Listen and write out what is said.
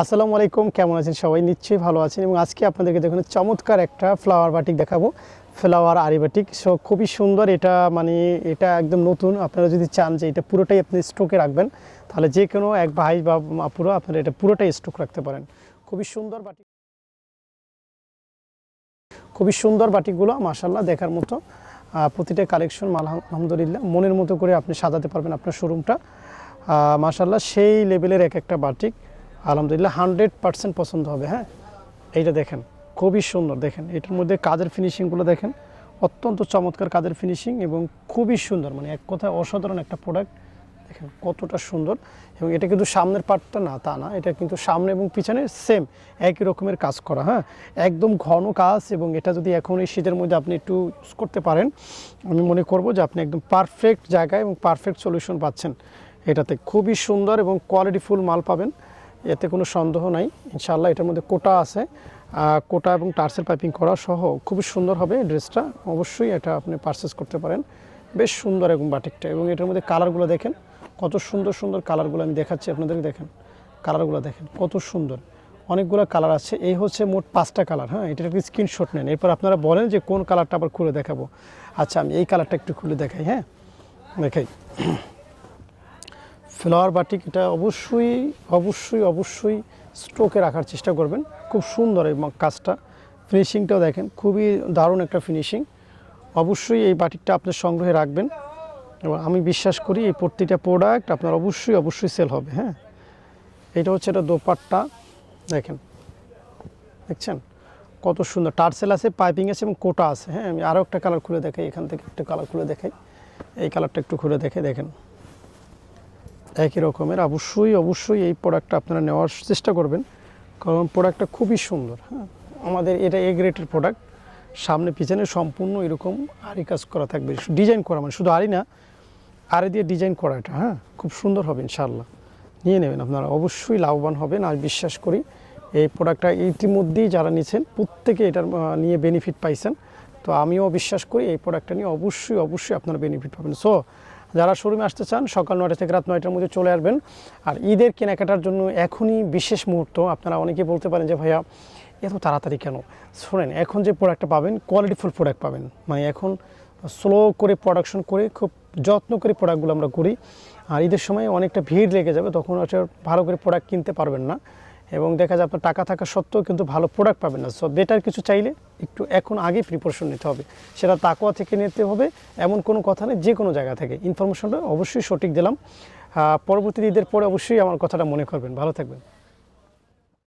আসসালামু আলাইকুম, কেমন আছেন সবাই? নিশ্চয়ই ভালো আছেন এবং আজকে আপনাদেরকে দেখুন, চমৎকার একটা ফ্লাওয়ার বাটিক দেখাবো। ফ্লাওয়ার আরি বাটিক সো খুবই সুন্দর এটা মানে এটা একদম নতুন। আপনারা যদি চান যে এটা পুরোটাই আপনি স্ট্রোকে রাখবেন, তাহলে যে কোনো এক ভাই বা পুরো আপনারা এটা পুরোটাই স্ট্রোক রাখতে পারেন। খুবই সুন্দর বাটিক খুবই সুন্দর বাটিকগুলো মাসাল্লাহ দেখার মতো। প্রতিটা কালেকশন আলহামদুলিল্লাহ, মনের মতো করে আপনি সাজাতে পারবেন আপনার শোরুমটা মাসাল্লাহ সেই লেভেলের এক একটা বাটিক আলহামদুলিল্লাহ, হান্ড্রেড পার্সেন্ট পছন্দ হবে হ্যাঁ? এইটা দেখেন, খুবই সুন্দর, দেখেন, এটার মধ্যে কাজের ফিনিশিংগুলো দেখেন, অত্যন্ত চমৎকার কাজের ফিনিশিং এবং খুবই সুন্দর মানে এক কথায় অসাধারণ একটা প্রোডাক্ট দেখেন কতটা সুন্দর, এবং এটা কিন্তু সামনের পার্টটা না, তা না, এটা কিন্তু সামনে এবং পিছনে সেম একই রকমের কাজ করা হ্যাঁ? একদম ঘন কাজ এবং এটা যদি এখন এই শীতের মধ্যে আপনি একটু ইউজ করতে পারেন, আমি মনে করব যে আপনি একদম পারফেক্ট জায়গায় এবং পারফেক্ট সলিউশন পাচ্ছেন, এটাতে। খুবই সুন্দর এবং কোয়ালিটিফুল মাল পাবেন এতে কোনো সন্দেহ নাই। ইনশাআল্লাহ এটার মধ্যে কোটা আছে। কোটা এবং টার্সেল পাইপিং করা সহ খুবই সুন্দর হবে ড্রেসটা। অবশ্যই এটা আপনি পারচেস করতে পারেন। বেশ সুন্দর এবং বাটিকটা এবং এটার মধ্যে কালারগুলো দেখেন। কত সুন্দর সুন্দর কালারগুলো আমি দেখাচ্ছি আপনাদেরকে, দেখেন। কালারগুলো দেখেন, কত সুন্দর। অনেকগুলো কালার আছে। এই হচ্ছে মোট পাঁচটা কালার হ্যাঁ? এটা একটি স্ক্রিনশট নেন। এরপর আপনারা বলেন যে কোন কালারটা আবার খুলে দেখাবো। আচ্ছা আমি এই কালারটা একটু খুলে দেখাই হ্যাঁ? দেখাই। ফ্লাওয়ার বাটিক, এটা অবশ্যই অবশ্যই অবশ্যই স্ট্রোকে রাখার চেষ্টা করবেন। খুব সুন্দর এই কাজটা। ফিনিশিংটাও দেখেন, খুবই দারুণ একটা ফিনিশিং। অবশ্যই এই বাটিকটা আপনার সংগ্রহে রাখবেন। এবং আমি বিশ্বাস করি এই প্রতিটা প্রোডাক্ট আপনার অবশ্যই অবশ্যই সেল হবে হ্যাঁ? এটা হচ্ছে এটা দোপাট্টা, দেখেন। দেখছেন? কত সুন্দর। টার্সেল আছে, পাইপিং আছে এবং কোটা আছে হ্যাঁ? আমি আরও একটা কালার খুলে দেখাই, এখান থেকে একটা কালার খুলে দেখাই। এই কালারটা একটু খুলে দেখে দেখেন। একই রকমের। অবশ্যই অবশ্যই এই প্রোডাক্টটা আপনারা নেওয়ার চেষ্টা করবেন। কারণ প্রোডাক্টটা খুবই সুন্দর হ্যাঁ? আমাদের এটা এ গ্রেটের প্রোডাক্ট সামনে, পিছনে সম্পূর্ণ এরকম আরি কাজ করা থাকবে। ডিজাইন করা মানে শুধু আরি না আরি দিয়ে ডিজাইন করা এটা হ্যাঁ? খুব সুন্দর হবে ইনশাল্লাহ নিয়ে নেবেন আপনারা। অবশ্যই লাভবান হবেন। আর বিশ্বাস করি এই প্রোডাক্টটা ইতিমধ্যেই যারা নিয়েছেন প্রত্যেকে এটার নিয়ে বেনিফিট পাইছেন। তো আমিও বিশ্বাস করি এই প্রোডাক্টটা নিয়ে অবশ্যই অবশ্যই আপনারা বেনিফিট পাবেন। সো যারা শোরুমে আসতে চান, সকাল নয়টা থেকে রাত নয়টার মধ্যে চলে আসবেন। আর ঈদের কেনাকাটার জন্য এখনই বিশেষ মুহূর্ত, আপনারা অনেকেই বলতে পারেন যে, ভাইয়া, এত তাড়াতাড়ি কেন? শোনেন, এখন যে প্রোডাক্টটা পাবেন কোয়ালিটিফুল প্রোডাক্ট পাবেন। মানে এখন স্লো করে প্রোডাকশন করে, খুব যত্ন করে প্রোডাক্টগুলো আমরা করি। আর ঈদের সময় অনেকটা ভিড় লেগে যাবে, তখন হচ্ছে ভালো করে প্রোডাক্ট কিনতে পারবেন না। এবং দেখা যায় আপনার টাকা থাকা সত্ত্বেও কিন্তু ভালো প্রোডাক্ট পাবেন না। সো বেটার কিছু চাইলে একটু এখন আগে প্রিপারেশন নিতে হবে। সেটা তাকোয়া থেকে নিতে হবে, এমন কোনো কথা নেই, যে কোনো জায়গা থেকে। ইনফরমেশনটা অবশ্যই সঠিক দিলাম। পরবর্তী ঈদের পরে অবশ্যই আমার কথাটা মনে করবেন। ভালো থাকবেন।